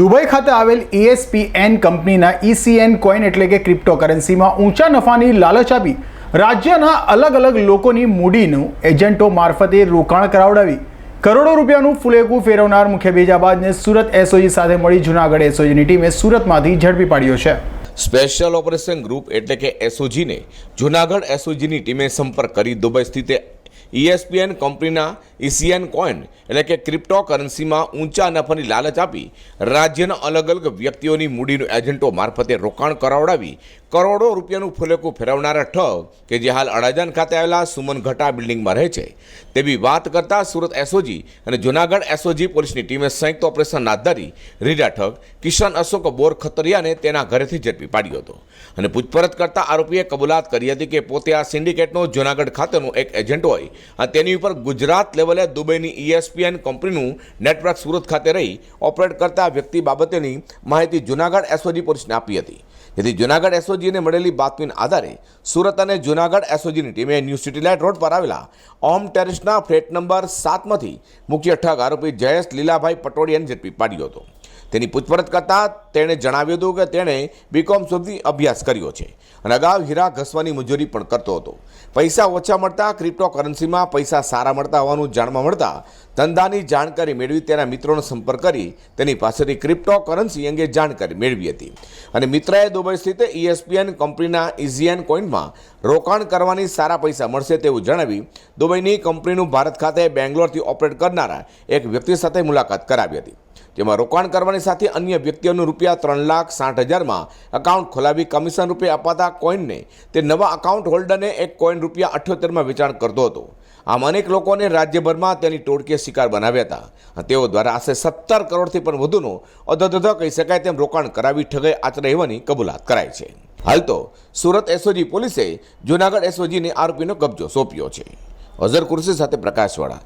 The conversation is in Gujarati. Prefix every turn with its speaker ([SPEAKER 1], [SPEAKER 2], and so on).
[SPEAKER 1] દુબઈ ખાતે આવેલ E ESPN કંપનીના ECN કોઈન એટલે કે ક્રિપ્ટોકરન્સીમાં ઊંચા નફાની લાલચ આપી રાજ્યના અલગ અલગ લોકોની મૂડીનું એજન્ટો મારફતે રોકાણ કરાવડાવી. કરોડો રૂપિયાનું ફુલેકું ફેરવનાર મુખ્ય બેજાબાદને સુરત એસઓજી સાથે મળી જૂનાગઢ એસઓજીની ટીમે સુરતમાંથી ઝડપી પાડ્યો છે.
[SPEAKER 2] સ્પેશિયલ ઓપરેશન ગ્રુપ એટલે કે એસઓજીને જૂનાગઢ એસઓજીની ટીમે સંપર્ક કરી દુબઈ સ્થિત E ઈએસપીએન કંપનીના ઇસીએન કોઈન એટલે કે ક્રિપ્ટો કરન્સીમાં ઊંચા નફાની લાલચ આપી રાજ્યના અલગ અલગ વ્યક્તિઓની મૂડીનું એજન્ટો મારફતે રોકાણ કરાવડાવી કરોડો રૂપિયાનું ફુલેકું ફેરવનારા ઠગ કે જે હાલ અડાજણ ખાતે આવેલા સુમન ઘટા બિલ્ડિંગમાં રહે છે. તેવી વાત કરતા સુરત એસઓજી અને જૂનાગઢ એસઓજી પોલીસની ટીમે સંયુક્ત ઓપરેશન હાથ ધરી રીડા ઠગ કિશન અશોક બોર ખતરિયાને તેના ઘરેથી ઝડપી પાડ્યો હતો. અને પૂછપરછ કરતા આરોપીએ કબૂલાત કરી હતી કે પોતે આ સિન્ડિકેટનો જૂનાગઢ ખાતેનો એક એજન્ટ હોય અને તેની ઉપર ગુજરાત લેવલે દુબઈની E ઈએસપીએન કંપનીનું નેટવર્ક સુરત ખાતે રહી ઓપરેટ કરતા વ્યક્તિ બાબતેની માહિતી જૂનાગઢ એસઓજી પોલીસને આપી હતી. જેથી જૂનાગઢ એસઓજીને મળેલી બાતમીના આધારે સુરત અને જૂનાગઢ એસઓજીની ટીમે ન્યૂ સિટી લાઇટ રોડ પર આવેલા ઓમ ટેરેસના ફ્લેટ નંબર સાતમાંથી મુખ્ય ઠગ આરોપી જયેશ લીલાભાઈ પટોડિયાને ઝડપી પાડ્યો હતો. તેની પૂછપરછ કરતાં તેણે જણાવ્યું હતું કે તેણે બીકોમ સુધી અભ્યાસ કર્યો છે અને અગાઉ હીરા ઘસવાની મજૂરી પણ કરતો હતો. પૈસા ઓછા મળતા ક્રિપ્ટો કરન્સીમાં પૈસા સારા મળતા હોવાનું જાણવા મળતા ધંધાની જાણકારી મેળવી તેના મિત્રોનો સંપર્ક કરી તેની પાસેથી ક્રિપ્ટો કરન્સી અંગે જાણકારી મેળવી હતી. અને મિત્રએ દુબઈ સ્થિત E ઈએસપીએન કંપનીના ઇઝીએન કોઇનમાં રોકાણ કરવાની સારા પૈસા મળશે તેવું જણાવી દુબઈની કંપનીનું ભારત ખાતે બેંગ્લોરથી ઓપરેટ કરનારા એક વ્યક્તિ સાથે મુલાકાત કરાવી હતી. જેમાં રોકાણ કરવાની સાથે અન્ય વ્યક્તિઓનું રૂપિયા ત્રણ લાખ સાઠ હજારમાં એકાઉન્ટ ખોલાવી કમિશન રૂપે અપાતા કોઇનને તે નવા અકાઉન્ટ હોલ્ડરને એક કોઈન રૂપિયા અઠ્યોતેરમાં વેચાણ કરતો હતો. આમ અનેક લોકોને રાજ્યભરમાં તેની ટોળકીએ શિકાર બનાવ્યા હતા. તેઓ દ્વારા આશરે સત્તર કરોડથી પણ વધુનો અધધધ કહી શકાય તેમ રોકાણ કરાવી ઠગાઈ આચરે હોવાની કબૂલાત કરાઈ છે. હાલ તો સુરત એસઓજી પોલીસે જૂનાગઢ એસઓજીને આરોપીનો કબજો સોંપ્યો છે. અઝર કુર્સી સાથે પ્રકાશવાળા